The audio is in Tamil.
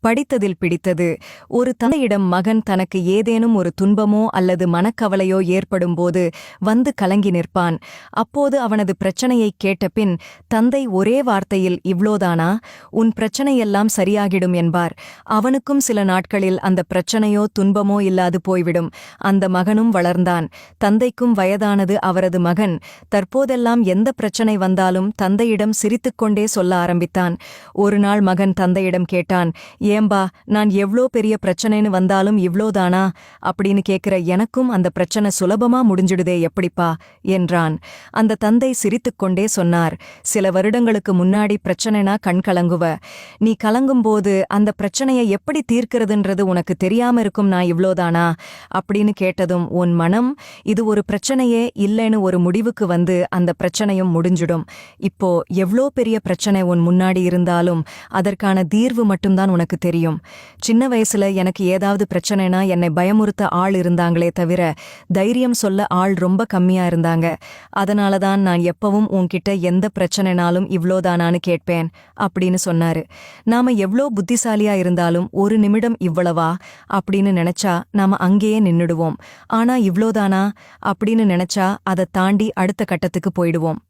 படித்ததில் பிடித்தது. ஒரு தந்தையிடம் மகன் தனக்கு ஏதேனும் ஒரு துன்பமோ அல்லது மனக்கவலையோ ஏற்படும்போது வந்து கலங்கி நிற்பான். அப்போது அவனது பிரச்சனையைக் கேட்டபின் தந்தை ஒரே வார்த்தையில் இவ்ளோதானா? உன் பிரச்சனையெல்லாம் சரியாகிடும் என்பார். அவனுக்கும் சில நாட்களில் அந்த பிரச்சனையோ துன்பமோ இல்லாது போய்விடும். அந்த மகனும் வளர்ந்தான். தந்தைக்கும் வயதானது அவரது மகன். தற்போதெல்லாம் எந்த பிரச்சனை வந்தாலும் தந்தையிடம் சிரித்துக்கொண்டே சொல்ல ஆரம்பித்தான். ஒரு நாள் மகன் தந்தையிடம் கேட்டான் ஏம்பா நான் எவ்ளோ பெரிய பிரச்சனைன்னு வந்தாலும் இவ்ளோதானா? அப்படின்னு கேக்குற எனக்கும் அந்த பிரச்சனை சுலபமா முடிஞ்சிடுதே எப்படிப்பா? என்றான். அந்த தந்தை சிரித்துக்கொண்டே சொன்னார். சில வருடங்களுக்கு முன்னாடி பிரச்சனைனா கண் கலங்குவ. நீ கலங்கும்போது அந்த பிரச்சனையை எப்படி தீர்க்கிறதுன்றது உனக்கு தெரியாம இருக்கும் நான் இவ்ளோதானா? அப்படின்னு கேட்டதும் உன் மனம் இது ஒரு பிரச்சனையே இல்லைன்னு ஒரு முடிவுக்கு வந்து அந்த பிரச்சனையும் முடிஞ்சிடும். இப்போ எவ்ளோ பெரிய பிரச்சனை உன் முன்னாடி இருந்தாலும் அதற்கான தீர்வு மட்டும்தான் உனக்கு தெரியும். சின்ன வயசுல எனக்கு ஏதாவது பிரச்சனைனா என்னை பயமுறுத்த ஆள் இருந்தாங்களே தவிர தைரியம் சொல்ல ஆள் ரொம்ப கம்மியா இருந்தாங்க. அதனால தான் நான் எப்பவும் உன்கிட்ட எந்த பிரச்சனைனாலும் இவ்ளோதானான்னு கேட்பேன் அப்படின்னு சொன்னாரு. நாம எவ்ளோ புத்திசாலியா இருந்தாலும் ஒரு நிமிடம் இவ்வளவா? அப்படின்னு நினைச்சா நாம அங்கேயே நின்னுடுவோம். ஆனா இவ்ளோதானா அப்படின்னு நினைச்சா அதை தாண்டி அடுத்த கட்டத்துக்கு போயிடுவோம்.